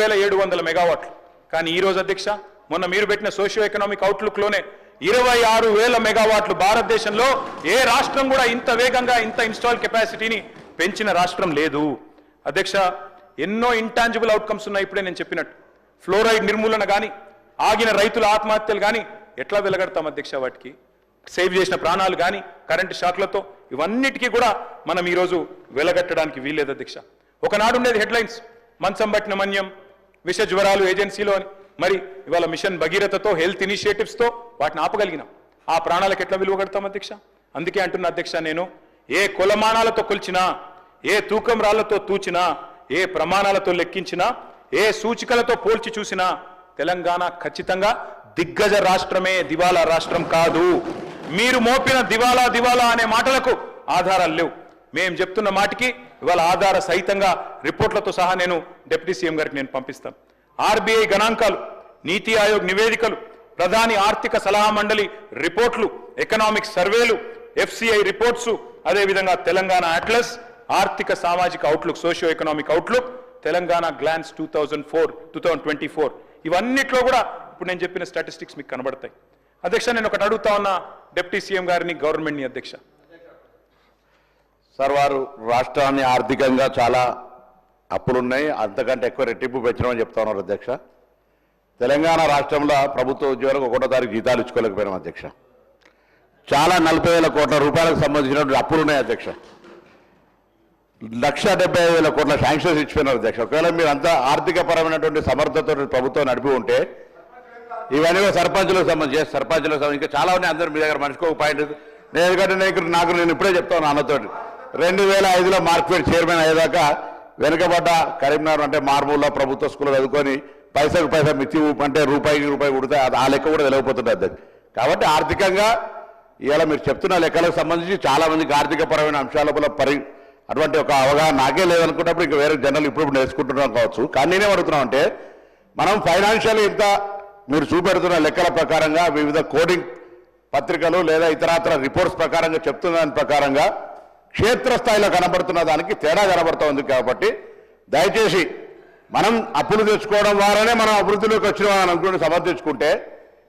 వేల ఏడు వందల మెగావాట్లు. కానీ ఈ రోజు అధ్యక్ష మొన్న మీరు పెట్టిన సోషియో ఎకనామిక్ అవుట్లుక్లోనే ఇరవై ఆరు వేల మెగావాట్లు భారతదేశంలో ఏ రాష్ట్రం కూడా ఇంత వేగంగా ఇంత ఇన్స్టాల్ కెపాసిటీని పెంచిన రాష్ట్రం లేదు. అధ్యక్ష ఎన్నో ఇంటాంజిబుల్ అవుట్కమ్స్ ఉన్నాయి ఇప్పుడే నేను చెప్పినట్టు. ఫ్లోరైడ్ నిర్మూలన కానీ ఆగిన రైతుల ఆత్మహత్యలు కానీ ఎట్లా వెలగడతాం అధ్యక్ష వాటికి? సేవ్ చేసిన ప్రాణాలు కానీ కరెంటు షాక్లతో ఇవన్నిటికీ కూడా మనం ఈరోజు వెలగట్టడానికి వీల్లేదు అధ్యక్ష. ఒకనాడు ఉండేది హెడ్లైన్స్ మంచం పట్టిన మన్యం విష జ్వరాలు ఏజెన్సీలో అని. మరి ఇవాళ మిషన్ భగీరథతో హెల్త్ ఇనిషియేటివ్స్తో వాటిని ఆపగలిగినాం. ఆ ప్రాణాలకు ఎట్లా విలువ కడతాం అధ్యక్ష? అందుకే అంటున్న అధ్యక్ష నేను ఏ కులమానాలతో కొలిచినా ఏ తూకం రాళ్ళతో తూచినా ఏ ప్రమాణాలతో లెక్కించినా ఏ సూచికలతో పోల్చి చూసినా తెలంగాణ ఖచ్చితంగా దిగ్గజ రాష్ట్రమే దివాలా రాష్ట్రం కాదు. మీరు మోపిన దివాలా దివాలా అనే మాటలకు ఆధారాలు లేవు. మేం చెప్తున్న మాటికి ఇవాళ ఆధార సహితంగా రిపోర్ట్లతో సహా నేను డిప్యూటీ సీఎం గారికి నేను పంపిస్తాను ఆర్బీఐ గణాంకాలు నీతి ఆయోగ్ నివేదికలు ప్రధాని ఆర్థిక సలహా మండలి రిపోర్ట్లు ఎకనామిక్ సర్వేలు ఎఫ్సిఐ రిపోర్ట్స్ అదేవిధంగా తెలంగాణ అట్లస్ ఆర్థిక సామాజిక outlook socio economic outlook Telangana glance two thousand four two thousand twenty four. ఇవన్నిట్లో కూడా ఇప్పుడు నేను చెప్పిన స్టాటిస్టిక్స్ మీకు కనబడతాయి. అధ్యక్ష నేను ఒకటి అడుగుతా ఉన్నా డిప్యూటీ సీఎం గారిని గవర్నమెంట్ని అధ్యక్ష. సార్ వారు రాష్ట్రాన్ని ఆర్థికంగా చాలా అప్పులున్నాయి. అంతకంటే ఎక్కువ రెట్టింపు పెంచడం చెప్తా ఉన్నారు అధ్యక్ష. తెలంగాణ రాష్ట్రంలో ప్రభుత్వ ఉద్యోగులకు ఒకటో తారీఖు జీతాలు ఇచ్చుకోలేకపోయినాం అధ్యక్ష. చాలా నలభై వేల కోట్ల రూపాయలకు సంబంధించినటువంటి అప్పులు ఉన్నాయి అధ్యక్ష. లక్ష డెబ్బై ఐదు వేల కోట్ల శాంక్షన్స్ ఇచ్చిపోయినారు అధ్యక్ష. ఒకవేళ మీరు అంతా ఆర్థిక పరమైనటువంటి సమర్థతో ప్రభుత్వం నడిపి ఉంటే ఇవన్నీ సర్పంచులకు సంబంధించి సర్పంచులకు సంబంధించి ఇంకా చాలా ఉన్నాయి. అందరూ మీ దగ్గర మనిషికి ఒక పాయింట్. నేను ఎందుకంటే నేను నాకు నేను ఇప్పుడే చెప్తాను అన్నతోటి. రెండు వేల ఐదులో మార్క్ఫెడ్ చైర్మన్ అయ్యేదాకా వెనుకబడ్డ కరీంనగర్ అంటే మార్మూల్లో ప్రభుత్వ స్కూల్లో చదువుకొని పైసకు పైసా మిచ్చి అంటే రూపాయికి రూపాయి కుడితే అది ఆ లెక్క కూడా తెలియకపోతుంది అది కాబట్టి ఆర్థికంగా ఇవాళ మీరు చెప్తున్న లెక్కలకు సంబంధించి చాలామందికి ఆర్థికపరమైన ఆర్థిక పరి అటువంటి ఒక అవగాహన నాకే లేదనుకున్నప్పుడు ఇంకా వేరే జనరల్ ఇప్పుడు నేర్చుకుంటున్నాం కావచ్చు. కానీ నేనే అడుగుతున్నాం అంటే మనం ఫైనాన్షియల్ ఇంత మీరు చూపెడుతున్న లెక్కల ప్రకారంగా వివిధ కోడింగ్ పత్రికలు లేదా ఇతరాతర రిపోర్ట్స్ ప్రకారంగా చెప్తున్న దాని ప్రకారంగా క్షేత్రస్థాయిలో కనబడుతున్న దానికి తేడా కనబడుతోంది కాబట్టి దయచేసి మనం అప్పులు తెచ్చుకోవడం ద్వారానే మనం అభివృద్ధిలోకి వచ్చినామని అనుకుని సమర్థించుకుంటే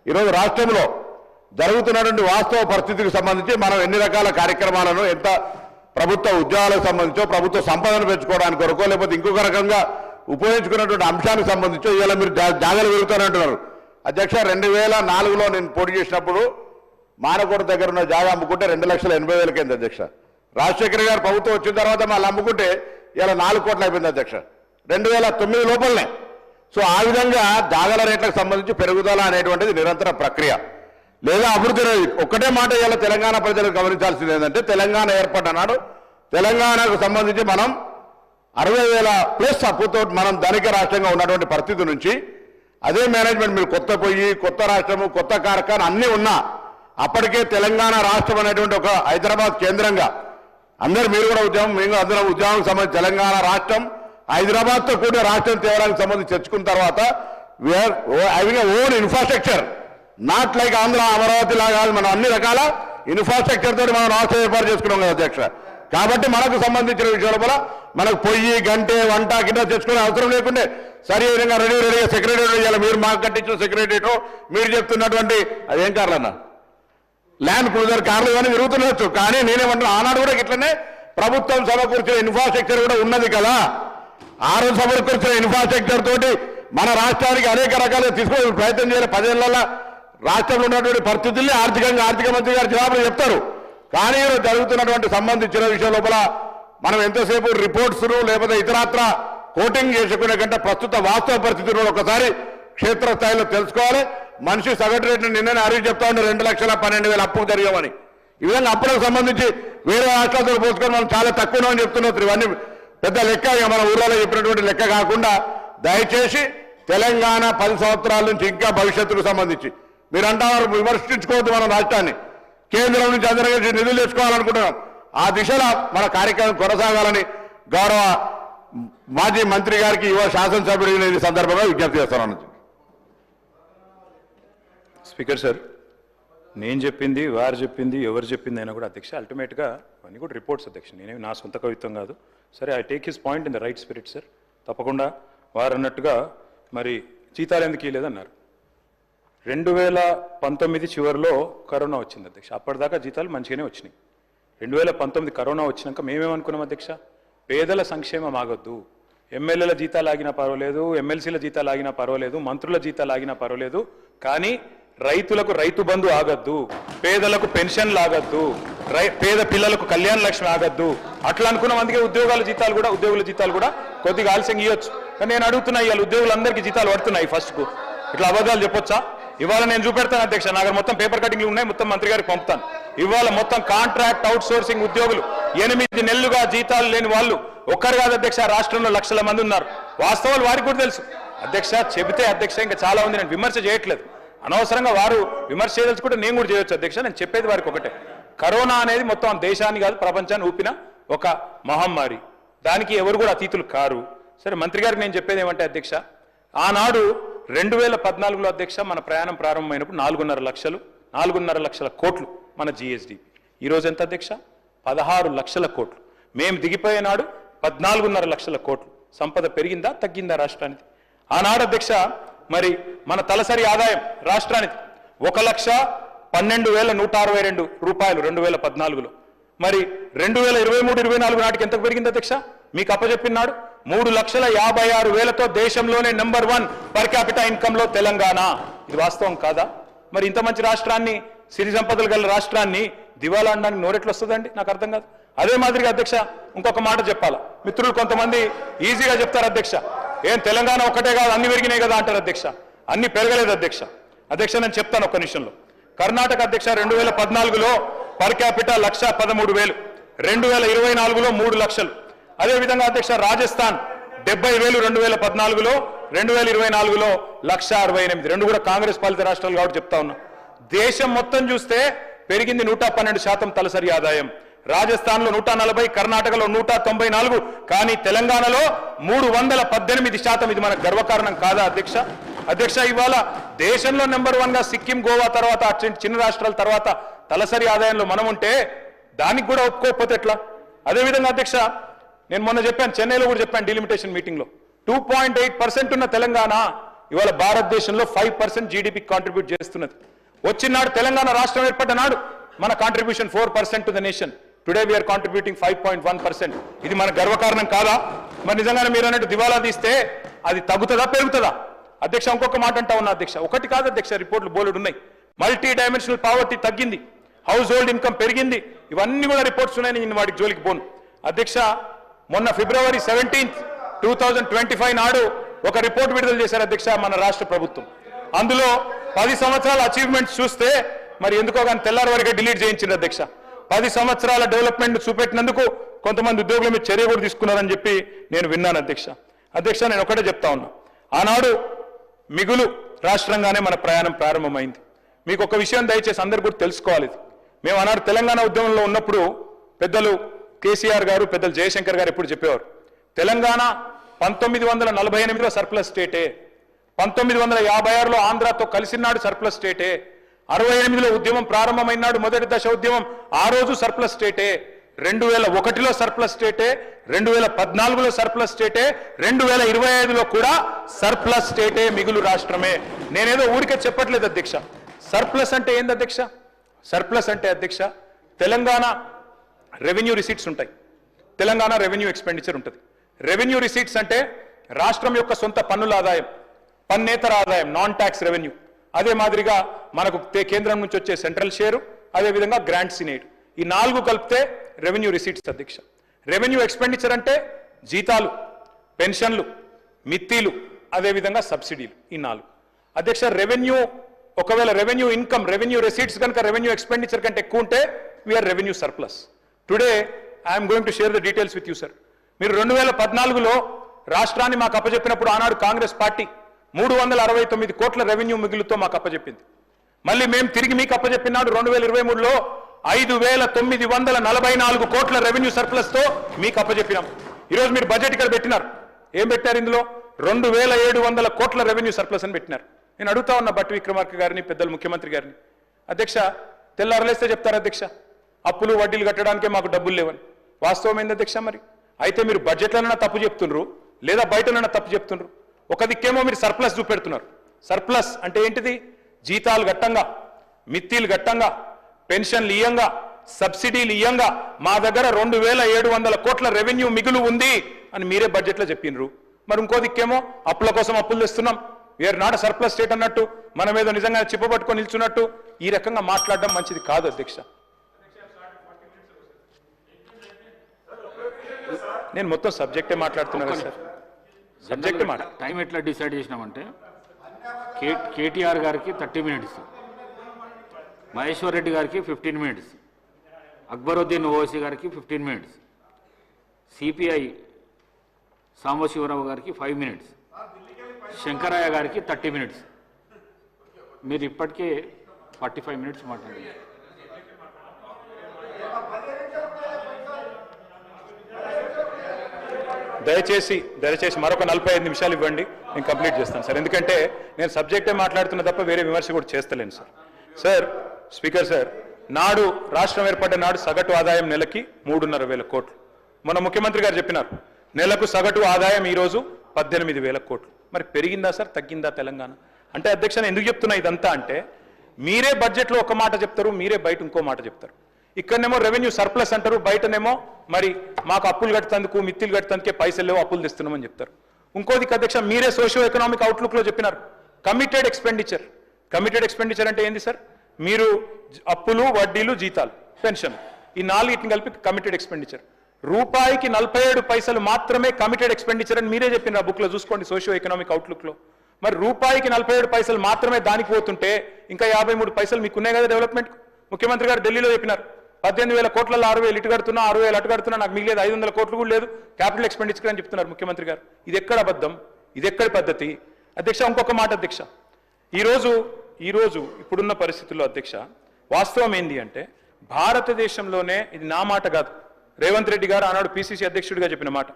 ఈరోజు రాష్ట్రంలో జరుగుతున్నటువంటి వాస్తవ పరిస్థితికి సంబంధించి మనం ఎన్ని రకాల కార్యక్రమాలను ఎంత ప్రభుత్వ ఉద్యోగాలకు సంబంధించో ప్రభుత్వ సంపదను పెంచుకోవడానికి కొరకో లేకపోతే ఇంకొక రకంగా ఉపయోగించుకున్నటువంటి అంశానికి సంబంధించో ఇవాళ మీరు జా- జాగాలు అధ్యక్ష రెండు వేల నాలుగులో నేను పోటీ చేసినప్పుడు మానకోట దగ్గర ఉన్న జాగా అమ్ముకుంటే రెండు లక్షల ఎనభై వేలకైంది అధ్యక్ష. రాజశేఖర్ గారు ప్రభుత్వం వచ్చిన తర్వాత మళ్ళీ అమ్ముకుంటే ఇలా నాలుగు కోట్లు అయిపోయింది అధ్యక్ష. రెండు వేల తొమ్మిది లోపలనే. సో ఆ విధంగా దాగల రేట్లకు సంబంధించి పెరుగుదల అనేటువంటిది నిరంతర ప్రక్రియ. లేదా అభివృద్ధి ఒక్కటే మాట ఇలా తెలంగాణ ప్రజలకు గమనించాల్సింది ఏంటంటే తెలంగాణ ఏర్పడ్డ నాడు తెలంగాణకు సంబంధించి మనం అరవై వేల ప్లస్ అప్పుతో మనం ధనిక రాష్ట్రంగా ఉన్నటువంటి పరిస్థితి నుంచి అదే మేనేజ్మెంట్ మీరు కొత్త పొయ్యి కొత్త రాష్ట్రము కొత్త కార్ఖాన అన్నీ ఉన్నా అప్పటికే తెలంగాణ రాష్ట్రం అనేటువంటి ఒక హైదరాబాద్ కేంద్రంగా అందరు మీరు కూడా ఉద్యమం మేము అందరం ఉద్యమం సంబంధించి తెలంగాణ రాష్ట్రం హైదరాబాద్తో కూడిన రాష్ట్రం తేవడానికి సంబంధించి తెచ్చుకున్న తర్వాత we are having own infrastructure not like Andhra Amaravati లాగా మనం అన్ని రకాల ఇన్ఫ్రాస్ట్రక్చర్ తోటి మనం రాష్ట్రం ఏర్పాటు చేసుకున్నాం కదా అధ్యక్ష. కాబట్టి మనకు సంబంధించిన విషయాల కూడా మనకు పొయ్యి గంటే వంట గిన్నె తెచ్చుకునే అవసరం లేకుండే. సరి విధంగా రెడీ రెడీగా సెక్రటరీ చేయాలి. మీరు మాకు కట్టించిన సెక్రటరీటో మీరు చెప్తున్నటువంటి అదేం కార్లన్నా ల్యాండ్ క్రూజర్ కార్లు కానీ తిరుగుతుండొచ్చు. కానీ నేనేమంటున్నా ఆనాడు కూడా ఇట్లనే ప్రభుత్వం సమకూర్చిన ఇన్ఫ్రాస్ట్రక్చర్ కూడా ఉన్నది కదా. ఆ రోజు సమకూర్చిన ఇన్ఫ్రాస్ట్రక్చర్ తోటి మన రాష్ట్రానికి అనేక రకాలుగా తీసుకునే ప్రయత్నం చేయాలి. పదేళ్ళలో రాష్ట్రంలో ఉన్నటువంటి పరిస్థితుల్ని ఆర్థికంగా ఆర్థిక మంత్రి గారు జవాబులు చెప్తారు. కానీ జరుగుతున్నటువంటి సంబంధించిన విషయం లోపల మనం ఎంతసేపు రిపోర్ట్స్ను లేకపోతే ఇతరత్ర కోటింగ్ చేసుకునే కంటే ప్రస్తుత వాస్తవ పరిస్థితులు ఒకసారి క్షేత్రస్థాయిలో తెలుసుకోవాలి. మనిషి సగటు రేటును నిన్ననే అరిగి చెప్తా ఉండే రెండు లక్షల పన్నెండు వేల అప్పు జరిగామని ఈ విధంగా అప్పులకు సంబంధించి వేరే రాష్ట్రాలతో పోసుకొని మనం చాలా తక్కువ అని చెప్తున్నారు ఇవన్నీ పెద్ద లెక్క మన ఊర్లలో చెప్పినటువంటి లెక్క కాకుండా దయచేసి తెలంగాణ పది సంవత్సరాల నుంచి ఇంకా భవిష్యత్తుకు సంబంధించి. మీరు అంటారు విమర్శించుకోవద్దు మన రాష్ట్రాన్ని. కేంద్రం నుంచి అందరి నుంచి నిధులు తెచ్చుకోవాలనుకుంటున్నాం. ఆ దిశలో మన కార్యక్రమం కొనసాగాలని గౌరవ మాజీ మంత్రి గారికి యువ శాసనసభ్యుడు సందర్భంగా విజ్ఞప్తి చేస్తున్నాను. స్పీకర్ సార్ నేను చెప్పింది వారు చెప్పింది ఎవరు చెప్పింది అయినా కూడా అధ్యక్ష అల్టిమేట్గా అవన్నీ కూడా రిపోర్ట్స్ అధ్యక్ష నేనేమి నా సొంత కవిత్వం కాదు. సరే I take his point in the right spirit sir. తప్పకుండా వారు అన్నట్టుగా మరి జీతాలు ఎందుకు ఇవ్వలేదన్నారు రెండు వేల పంతొమ్మిది చివరిలో కరోనా వచ్చింది అధ్యక్ష. అప్పటిదాకా జీతాలు మంచిగానే వచ్చినాయి. రెండు వేల పంతొమ్మిది కరోనా వచ్చినాక మేమేమనుకున్నాం అధ్యక్ష? పేదల సంక్షేమం ఆగొద్దు. ఎమ్మెల్యేల జీతాలు ఆగినా పర్వాలేదు ఎమ్మెల్సీల జీతాలు ఆగినా పర్వాలేదు మంత్రుల జీతాలు ఆగినా పర్వాలేదు కానీ రైతులకు రైతు బంధు ఆగద్దు పేదలకు పెన్షన్లు ఆగద్దు రై పేద పిల్లలకు కళ్యాణ లక్ష్మి ఆగద్దు. అట్లా అనుకున్న అందుకే ఉద్యోగాల జీతాలు కూడా ఉద్యోగుల జీతాలు కూడా కొద్దిగా ఆలస్యం ఇవ్వచ్చు కానీ నేను అడుగుతున్నా ఇవాళ ఉద్యోగులందరికీ జీతాలు పడుతున్నాయి ఫస్ట్కు ఇట్లా అబద్ధాలు చెప్పొచ్చా? ఇవాళ నేను చూపెడతాను అధ్యక్ష నా దగ్గర మొత్తం పేపర్ కటింగ్లు ఉన్నాయి మొత్తం మంత్రి గారికి పంపుతాను. ఇవాళ మొత్తం కాంట్రాక్ట్ అవుట్ సోర్సింగ్ ఉద్యోగులు ఎనిమిది నెలలుగా జీతాలు లేని వాళ్ళు ఒక్కరు కాదు అధ్యక్ష రాష్ట్రంలో లక్షల మంది ఉన్నారు. వాస్తవాలు వారికి కూడా తెలుసు. అధ్యక్ష చెబితే అధ్యక్ష ఇంకా చాలా ఉంది నేను విమర్శ చేయట్లేదు. అనవసరంగా వారు విమర్శ చేయదలుచుకుంటే నేను కూడా చేయొచ్చు అధ్యక్ష నేను చెప్పేది వారికి ఒకటే. కరోనా అనేది మొత్తం దేశాన్ని కాదు ప్రపంచాన్ని ఊపిన ఒక మహమ్మారి. దానికి ఎవరు కూడా అతీతులు కారు. సరే మంత్రి గారికి నేను చెప్పేది ఏమంటే అధ్యక్ష ఆనాడు రెండు వేల పద్నాలుగులో అధ్యక్ష మన ప్రయాణం ప్రారంభమైనప్పుడు నాలుగున్నర లక్షలు నాలుగున్నర లక్షల కోట్లు మన జిఎస్డి ఈరోజు ఎంత అధ్యక్ష? పదహారు లక్షల కోట్లు. మేము దిగిపోయే నాడు పద్నాలుగున్నర లక్షల కోట్లు. సంపద పెరిగిందా తగ్గిందా రాష్ట్రానికి? ఆనాడు అధ్యక్ష మరి మన తలసరి ఆదాయం రాష్ట్రానికి ఒక లక్ష పన్నెండు వేల నూట అరవై రెండు రూపాయలు రెండు వేల పద్నాలుగులో. మరి రెండు వేల ఇరవై మూడు ఇరవై నాలుగు నాటికి ఎంత పెరిగింది అధ్యక్ష? మీకు అప్పచెప్పినాడు. మూడు లక్షల యాభై ఆరు వేలతో దేశంలోనే నెంబర్ వన్ పర్ క్యాపిటల్ ఇన్కమ్లో తెలంగాణ. ఇది వాస్తవం కాదా? మరి ఇంత మంచి రాష్ట్రాన్ని సిరి సంపదలు గల రాష్ట్రాన్ని దివాలా అనడానికి నోరెట్లు వస్తుందండి? నాకు అర్థం కాదు. అదే మాదిరిగా అధ్యక్ష ఇంకొక మాట చెప్పాలా? మిత్రులు కొంతమంది ఈజీగా చెప్తారు అధ్యక్ష. ఏం తెలంగాణ ఒక్కటే కాదు అన్ని పెరిగినాయి కదా అంటారు అధ్యక్ష. అన్ని పెరగలేదు అధ్యక్ష. అధ్యక్ష నేను చెప్తాను ఒక్క నిమిషంలో. కర్ణాటక అధ్యక్ష రెండు వేల పద్నాలుగులో పర్ క్యాపిట లక్ష పదమూడు వేలు రెండు వేల ఇరవై నాలుగులో మూడు లక్షలు. అదేవిధంగా అధ్యక్ష రాజస్థాన్ డెబ్బై వేలు రెండు వేల పద్నాలుగులో రెండు వేల ఇరవై నాలుగులో లక్ష అరవై ఎనిమిది. రెండు కూడా కాంగ్రెస్ పాలిత రాష్ట్రాలు కాబట్టి చెప్తా ఉన్నా. దేశం మొత్తం చూస్తే పెరిగింది నూట పన్నెండు శాతం తలసరి ఆదాయం. రాజస్థాన్లో నూట నలభై కర్ణాటకలో నూట తొంభై నాలుగు కానీ తెలంగాణలో మూడు వందల పద్దెనిమిది శాతం ఇది మన గర్వకారణం కాదా అధ్యక్ష? అధ్యక్ష ఇవాళ దేశంలో నెంబర్ వన్గా సిక్కిం గోవా తర్వాత చిన్న రాష్ట్రాల తర్వాత తలసరి ఆదాయంలో మనం ఉంటే దానికి కూడా ఒప్పుకోకపోతే ఎట్లా? అదేవిధంగా అధ్యక్ష నేను మొన్న చెప్పాను చెన్నైలో కూడా చెప్పాను డిలిమిటేషన్ మీటింగ్లో టూ పాయింట్ ఎయిట్ పర్సెంట్ ఉన్న తెలంగాణ ఇవాళ భారతదేశంలో ఫైవ్ పర్సెంట్ జీడిపి కాంట్రిబ్యూట్ చేస్తున్నది. వచ్చినాడు తెలంగాణ రాష్ట్రం ఏర్పడ్డ నాడు మన contribution four percent to the nation. Today we are contributing five point one percent ఇది మన గర్వకారణం కాదా? మరి నిజంగానే మీరు అన్నట్టు దివాలా తీస్తే అది తగ్గుతుందా పెరుగుతుందా? అధ్యక్ష ఇంకొక మాట అంటా ఉన్నా అధ్యక్ష. ఒకటి కాదు అధ్యక్ష రిపోర్ట్లు బోలెడు ఉన్నాయి. మల్టీ డైమెన్షనల్ పావర్టీ తగ్గింది. హౌస్ హోల్డ్ ఇన్కమ్ పెరిగింది. ఇవన్నీ కూడా రిపోర్ట్స్ ఉన్నాయి నేను వాటికి జోలికి పోను. అధ్యక్ష మొన్న February seventeenth two thousand twenty five నాడు ఒక రిపోర్ట్ విడుదల చేశారు అధ్యక్ష మన రాష్ట్ర ప్రభుత్వం. అందులో పది సంవత్సరాల అచీవ్మెంట్స్ చూస్తే మరి ఎందుకో కానీ తెల్లారి వరకే డిలీట్ చేయించింది అధ్యక్ష. పది సంవత్సరాల డెవలప్మెంట్ చూపెట్టినందుకు కొంతమంది ఉద్యోగుల మీద చర్య కూడా తీసుకున్నారని చెప్పి నేను విన్నాను అధ్యక్ష. అధ్యక్ష నేను ఒకటే చెప్తా ఉన్నా. ఆనాడు మిగులు రాష్ట్రంగానే మన ప్రయాణం ప్రారంభమైంది. మీకు ఒక విషయం దయచేసి అందరు కూడా తెలుసుకోవాలి. మేము ఆనాడు తెలంగాణ ఉద్యమంలో ఉన్నప్పుడు పెద్దలు కేసీఆర్ గారు పెద్దలు జయశంకర్ గారు ఎప్పుడు చెప్పేవారు. తెలంగాణ పంతొమ్మిది వందల నలభై ఎనిమిదిలో సర్ప్లస్ స్టేటే. పంతొమ్మిది వందల యాభై ఆరులో ఆంధ్రాతో కలిసినాడు సర్ప్లస్ స్టేటే. అరవై ఎనిమిదిలో ఉద్యమం ప్రారంభమైనాడు. మొదటి దశ ఉద్యమం ఆ రోజు సర్ప్లస్ స్టేటే. రెండు వేల ఒకటిలో సర్ప్లస్ స్టేటే. రెండు వేల పద్నాలుగులో సర్ప్లస్ స్టేటే. రెండు వేల ఇరవై ఐదులో కూడా సర్ప్లస్ స్టేటే మిగులు రాష్ట్రమే. నేనేదో ఊరికే చెప్పట్లేదు అధ్యక్ష. సర్ప్లస్ అంటే ఏంది అధ్యక్ష? సర్ప్లస్ అంటే అధ్యక్ష తెలంగాణ రెవెన్యూ రిసీట్స్ ఉంటాయి. తెలంగాణ రెవెన్యూ ఎక్స్పెండిచర్ ఉంటుంది. రెవెన్యూ రిసీట్స్ అంటే రాష్ట్రం యొక్క సొంత పన్నుల ఆదాయం పన్నేతర ఆదాయం నాన్ ట్యాక్స్ రెవెన్యూ. అదే మాదిరిగా మనకు కేంద్రం నుంచి వచ్చే సెంట్రల్ షేరు అదే విధంగా గ్రాంట్ సినేట్. ఈ నాలుగు కలిపితే రెవెన్యూ రిసీట్స్ అధ్యక్ష. రెవెన్యూ ఎక్స్పెండిచర్ అంటే జీతాలు పెన్షన్లు మిత్తీలు అదేవిధంగా సబ్సిడీలు ఈ నాలుగు. అధ్యక్ష రెవెన్యూ ఒకవేళ రెవెన్యూ ఇన్కమ్ రెవెన్యూ రెసీట్స్ కనుక రెవెన్యూ ఎక్స్పెండిచర్ కంటే ఎక్కువ ఉంటే we are revenue surplus today I'm going to share the details with you sir మీరు రెండు వేల పద్నాలుగులో రాష్ట్రాన్ని మాకు అప్పచెప్పినప్పుడు ఆనాడు కాంగ్రెస్ పార్టీ మూడు వందల అరవై తొమ్మిది కోట్ల రెవెన్యూ మిగులుతో మాకు అప్పచెప్పింది మళ్ళీ మేము తిరిగి మీకు అప్పచెప్పినాడు రెండు వేల ఇరవై మూడులో ఐదు వేల తొమ్మిది వందల నలభై నాలుగు కోట్ల రెవెన్యూ సర్ప్లస్తో మీకు అప్పచెప్పినాం. ఈరోజు మీరు బడ్జెట్ ఇక్కడ పెట్టినారు. ఏం పెట్టారు ఇందులో? రెండు వేల ఏడు వందల కోట్ల రెవెన్యూ సర్ప్లస్ అని పెట్టినారు. నేను అడుగుతా ఉన్న బట్టి విక్రమార్క గారిని పెద్దలు ముఖ్యమంత్రి గారిని. అధ్యక్ష తెల్లారలేస్తే చెప్తారు అధ్యక్ష? అప్పులు వడ్డీలు కట్టడానికే మాకు డబ్బులు లేవని. వాస్తవం ఏంది అధ్యక్ష మరి? అయితే మీరు బడ్జెట్లనైనా తప్పు చెప్తుండ్రు లేదా బయటనైనా తప్పు చెప్తుండ్రు? ఒక దిక్కేమో మీరు సర్ప్లస్ చూపెడుతున్నారు. సర్ప్లస్ అంటే ఏంటిది? జీతాలు గట్టంగా మిత్తిలు గట్టంగా పెన్షన్లు ఇయ్యంగా సబ్సిడీలు ఇయ్యంగా మా దగ్గర రెండు వేల ఏడు వందల కోట్ల రెవెన్యూ మిగులు ఉంది అని మీరే బడ్జెట్లో చెప్పినరు. మరి ఇంకో దిక్కేమో అప్పుల కోసం అప్పులు తెస్తున్నాం. వీఆర్ నాట్ సర్ప్లస్ స్టేట్ అన్నట్టు మనం ఏదో నిజంగా చిప్పబట్టుకొని నిల్చున్నట్టు ఈ రకంగా మాట్లాడడం మంచిది కాదు అధ్యక్ష. నేను మొత్తం సబ్జెక్టే మాట్లాడుతున్నా కదా సార్. సబ్జెక్టే మాట. టైం ఎట్లా డిసైడ్ చేసినామంటే కే కేటీఆర్ గారికి థర్టీ మినిట్స్. మహేశ్వర్ రెడ్డి గారికి ఫిఫ్టీన్ మినిట్స్. అక్బరుద్దీన్ ఓవైసీ గారికి ఫిఫ్టీన్ మినిట్స్. సిపిఐ సాంబశివరావు గారికి ఫైవ్ మినిట్స్. శంకరయ్య గారికి థర్టీ మినిట్స్. మీరు ఇప్పటికే ఫార్టీ ఫైవ్ మినిట్స్ మాట్లాడారు. దయచేసి దయచేసి మరొక నలభై ఐదు నిమిషాలు ఇవ్వండి. నేను కంప్లీట్ చేస్తాను సార్. ఎందుకంటే నేను సబ్జెక్టే మాట్లాడుతున్నా తప్ప వేరే విమర్శ కూడా చేస్తలేను సార్. సార్ స్పీకర్ సార్ నాడు రాష్ట్రం ఏర్పడ్డ నాడు సగటు ఆదాయం నెలకి మూడున్నర వేల కోట్లు. మన ముఖ్యమంత్రి గారు చెప్పినారు నెలకు సగటు ఆదాయం ఈరోజు పద్దెనిమిది వేల కోట్లు. మరి పెరిగిందా సార్? తగ్గిందా తెలంగాణ? అంటే అధ్యక్ష ఎందుకు చెప్తున్నా ఇదంతా అంటే మీరే బడ్జెట్లో ఒక మాట చెప్తారు మీరే బయట ఇంకో మాట చెప్తారు. ఇక్కడనేమో రెవెన్యూ సర్ప్లస్ అంటారు బయటనేమో మరి మాకు అప్పులు కట్టేందుకు మిత్తిలు కట్టేందుకే పైసలు లేవు అప్పులు తెస్తున్నామని చెప్తారు. ఇంకోది అధ్యక్ష మీరే సోషియో ఎకనామిక్ అవుట్లుక్లో చెప్పినారు. కమిటెడ్ ఎక్స్పెండిచర్ కమిటెడ్ ఎక్స్పెండిచర్ అంటే ఏంది సార్? మీరు అప్పులు వడ్డీలు జీతాలు పెన్షన్. ఈ నాలుగిటిని కలిపి కమిటెడ్ ఎక్స్పెండిచర్ రూపాయికి నలభై ఏడు పైసలు మాత్రమే కమిటెడ్ ఎక్స్పెండిచర్ అని మీరే చెప్పినారు ఆ బుక్లో చూసుకోండి సోషియో ఎకనామిక్ అవుట్లుక్లో మరి రూపాయికి నలభై ఏడు పైసలు మాత్రమే దానికి పోతుంటే ఇంకా యాభై మూడు పైసలు మీకు ఉన్నాయి కదా డెవలప్మెంట్ ముఖ్యమంత్రి గారు ఢిల్లీలో చెప్పినారు. పద్దెనిమిది వేల కోట్లలో ఆరు వేలు ఇటు కడుతున్నా ఆరు వేలు అటు కడుతున్నా నాకు మిగిలేదు ఐదు వందల కోట్లు కూడా లేదు. క్యాపిటల్ ఎక్స్పెండిచర్ అని చెప్తున్నారు ముఖ్యమంత్రి గారు. ఇది ఎక్కడ అబద్ధం? ఇది ఎక్కడ పద్ధతి? అధ్యక్ష ఇంకొక మాట అధ్యక్ష. ఈరోజు ఈరోజు ఇప్పుడున్న పరిస్థితుల్లో అధ్యక్ష వాస్తవం ఏంది అంటే భారతదేశంలోనే ఇది నా మాట కాదు. రేవంత్ రెడ్డి గారు ఆనాడు పిసిసి అధ్యక్షుడిగా చెప్పిన మాట.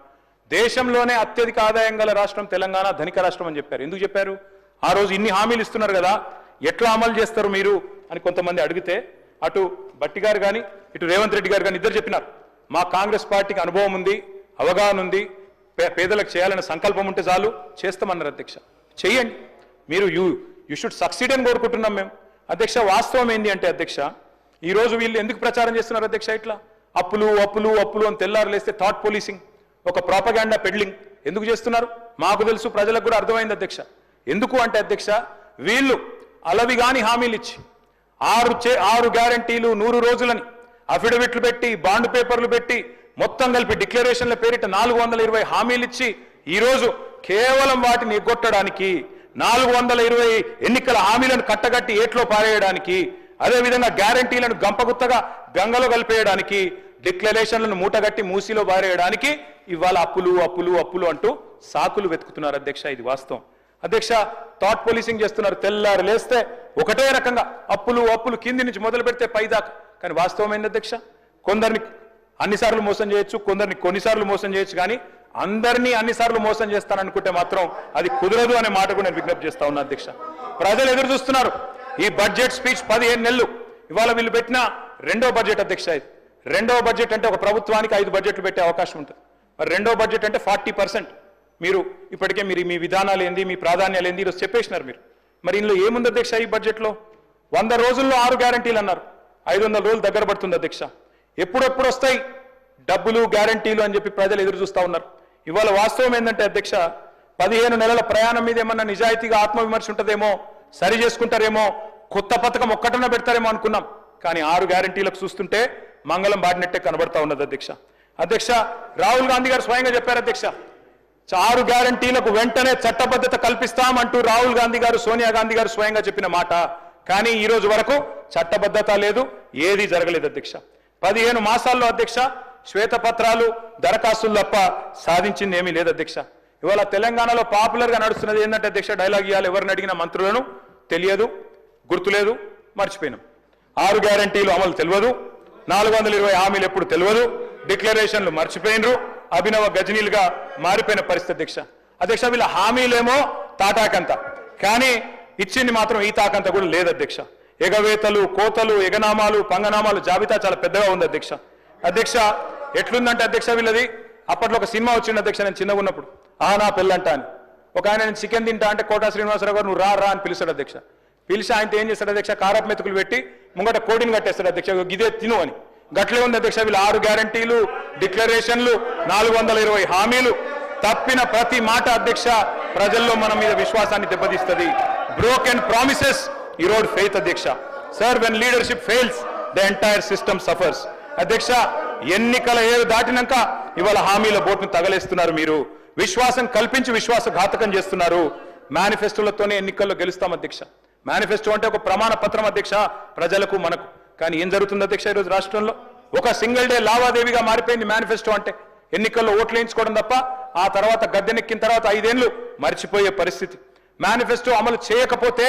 దేశంలోనే అత్యధిక ఆదాయం గల రాష్ట్రం తెలంగాణ ధనిక రాష్ట్రం అని చెప్పారు. ఎందుకు చెప్పారు? ఆ రోజు ఇన్ని హామీలు ఇస్తున్నారు కదా. ఎట్లా అమలు చేస్తారు మీరు? అని కొంతమంది అడిగితే అటు బట్టి గారు కానీ ఇటు రేవంత్ రెడ్డి గారు కానీ ఇద్దరు చెప్పినారు. మా కాంగ్రెస్ పార్టీకి అనుభవం ఉంది అవగాహన ఉంది పే- పేదలకు చేయాలనే సంకల్పం ఉంటే చాలు చేస్తామన్నారు అధ్యక్ష. చెయ్యండి. మీరు యూ యూ షుడ్ సక్సీడ్ అని కోరుకుంటున్నాం మేము. అధ్యక్ష వాస్తవం ఏంటి అంటే అధ్యక్ష ఈరోజు వీళ్ళు ఎందుకు ప్రచారం చేస్తున్నారు అధ్యక్ష ఇట్లా? అప్పులు అప్పులు అప్పులు అని తెల్లారు లేస్తే థాట్ పోలీసింగ్ ఒక ప్రాపగాండా పెడ్లింగ్. ఎందుకు చేస్తున్నారు? మాకు తెలుసు ప్రజలకు కూడా అర్థమైంది అధ్యక్ష. ఎందుకు అంటే అధ్యక్ష వీళ్ళు అలవి కాని హామీలు ఇచ్చి ఆరు చే ఆరు గ్యారంటీలు నూరు రోజులని అఫిడవిట్లు పెట్టి బాండ్ పేపర్లు పెట్టి మొత్తం కలిపి డిక్లరేషన్ల పేరిట నాలుగు వందల ఇరవై హామీలు ఇచ్చి ఈ రోజు కేవలం వాటిని ఎగ్గొట్టడానికి నాలుగు వందల ఇరవై ఎన్నికల హామీలను కట్టగట్టి ఏట్లో పారేయడానికి అదేవిధంగా గ్యారంటీలను గంపగుత్తగా గంగలో కలిపేయడానికి డిక్లరేషన్లను మూటగట్టి మూసిలో పారేయడానికి ఇవాళ అప్పులు అప్పులు అప్పులు అంటూ సాకులు వెతుకుతున్నారు అధ్యక్ష. ఇది వాస్తవం. అధ్యక్ష థాట్ పోలీసింగ్ చేస్తున్నారు. తెల్లారు లేస్తే ఒకటే రకంగా అప్పులు అప్పులు కింది నుంచి మొదలు పెడితే పైదాకా. కానీ వాస్తవం అధ్యక్ష? కొందరిని అన్నిసార్లు మోసం చేయొచ్చు కొందరిని కొన్నిసార్లు మోసం చేయొచ్చు కానీ అందరినీ అన్నిసార్లు మోసం చేస్తాననుకుంటే మాత్రం అది కుదరదు అనే మాట కూడా నేను విజ్ఞప్తి చేస్తా ఉన్నా అధ్యక్ష. ప్రజలు ఎదురు చూస్తున్నారు. ఈ బడ్జెట్ స్పీచ్ పదిహేను నెలలు. ఇవాళ వీళ్ళు పెట్టిన రెండో బడ్జెట్ అధ్యక్ష ఇది. రెండవ బడ్జెట్ అంటే ఒక ప్రభుత్వానికి ఐదు బడ్జెట్లు పెట్టే అవకాశం ఉంటుంది. మరి రెండో బడ్జెట్ అంటే ఫార్టీ పర్సెంట్ మీరు ఇప్పటికే మీరు మీ విధానాలు ఏంది మీ ప్రాధాన్యాలు ఏంది ఈరోజు చెప్పేసినారు మీరు. మరి ఇందులో ఏముంది అధ్యక్ష ఈ బడ్జెట్లో వంద రోజుల్లో ఆరు గ్యారంటీలు అన్నారు. ఐదు వందల రోజులు దగ్గర పడుతుంది అధ్యక్ష. ఎప్పుడెప్పుడు వస్తాయి? డబ్బులు గ్యారంటీలు అని చెప్పి ప్రజలు ఎదురు చూస్తూ ఉన్నారు. ఇవాళ వాస్తవం ఏంటంటే అధ్యక్ష పదిహేను నెలల ప్రయాణం మీద ఏమన్నా నిజాయితీగా ఆత్మవిమర్శ ఉంటుందేమో సరి చేసుకుంటారేమో కొత్త పథకం ఒక్కటన పెడతారేమో అనుకున్నాం. కానీ ఆరు గ్యారంటీలకు చూస్తుంటే మంగళం బాడినట్టే కనబడతా ఉన్నది అధ్యక్ష. అధ్యక్ష రాహుల్ గాంధీ గారు స్వయంగా చెప్పారు అధ్యక్ష చారు గ్యారంటీలకు వెంటనే చట్టబద్ధత కల్పిస్తామంటూ రాహుల్ గాంధీ గారు సోనియా గాంధీ గారు స్వయంగా చెప్పిన మాట. కానీ ఈ రోజు వరకు చట్టబద్ధత లేదు ఏది జరగలేదు అధ్యక్ష. పదిహేను మాసాల్లో అధ్యక్ష శ్వేతపత్రాలు దరఖాస్తులు తప్ప సాధించింది ఏమీ లేదు అధ్యక్ష. ఇవాళ తెలంగాణలో పాపులర్గా నడుస్తున్నది ఏంటంటే అధ్యక్ష డైలాగ్ ఇవ్వాలి ఎవరిని అడిగిన మంత్రులను తెలియదు గుర్తులేదు మర్చిపోయినాం. ఆరు గ్యారంటీలు అమలు తెలియదు నాలుగు వందల ఇరవై హామీలు ఎప్పుడు తెలియదు డిక్లరేషన్లు మర్చిపోయినరు. అభినవ గజనీలుగా మారిపోయిన పరిస్థితి అధ్యక్ష అధ్యక్ష వీళ్ళ హామీలేమో తాటాకంత. కానీ ఇచ్చింది మాత్రం ఈ తాకంత కూడా లేదు అధ్యక్ష. ఎగవేతలు కోతలు ఎగనామాలు పంగనామాలు జాబితా చాలా పెద్దగా ఉంది అధ్యక్ష. అధ్యక్ష ఎట్లుందంటే అధ్యక్ష వీళ్ళది? అప్పట్లో ఒక సినిమా వచ్చింది అధ్యక్ష నేను చిన్నగా ఉన్నప్పుడు. ఆనా నా పెళ్ళంట అని. ఒక ఆయన నేను చికెన్ తింటా అంటే కోటా శ్రీనివాసరావు గారు నువ్వు రా రా అని పిలుస్తాడు అధ్యక్ష. పిలిచి ఆయనతో ఏం చేస్తాడు అధ్యక్ష? కారపు మెతుకులు పెట్టి ముంగట కోడిని కట్టేస్తాడు అధ్యక్ష. గిదే తిను అని. గట్లే ఉంది అధ్యక్ష వీళ్ళు ఆరు గ్యారంటీలు డిక్లరేషన్లు నాలుగు వందల ఇరవై హామీలు. తప్పిన ప్రతి మాట అధ్యక్ష ప్రజల్లో మన మీద విశ్వాసాన్ని దెబ్బతీస్తుంది. బ్రోకెన్ ప్రామిసెస్ ఈరోడ్ ఫెయిత్ అధ్యక్ష. Sir when leadership fails the entire system suffers అధ్యక్ష ఎన్నికల ఏడు దాటినాక ఇవాళ హామీల బోట్ను తగలేస్తున్నారు మీరు. విశ్వాసం కల్పించి విశ్వాసఘాతకం చేస్తున్నారు. మేనిఫెస్టోలతోనే ఎన్నికల్లో గెలుస్తాం అధ్యక్ష. మేనిఫెస్టో అంటే ఒక ప్రమాణ పత్రం అధ్యక్ష ప్రజలకు మనకు. కానీ ఏం జరుగుతుంది అధ్యక్ష ఈరోజు రాష్ట్రంలో? ఒక సింగిల్ డే లావాదేవీగా మారిపోయింది మేనిఫెస్టో అంటే. ఎన్నికల్లో ఓట్లు వేయించుకోవడం తప్ప ఆ తర్వాత గద్దెనెక్కిన తర్వాత ఐదేళ్ళు మర్చిపోయే పరిస్థితి. మేనిఫెస్టో అమలు చేయకపోతే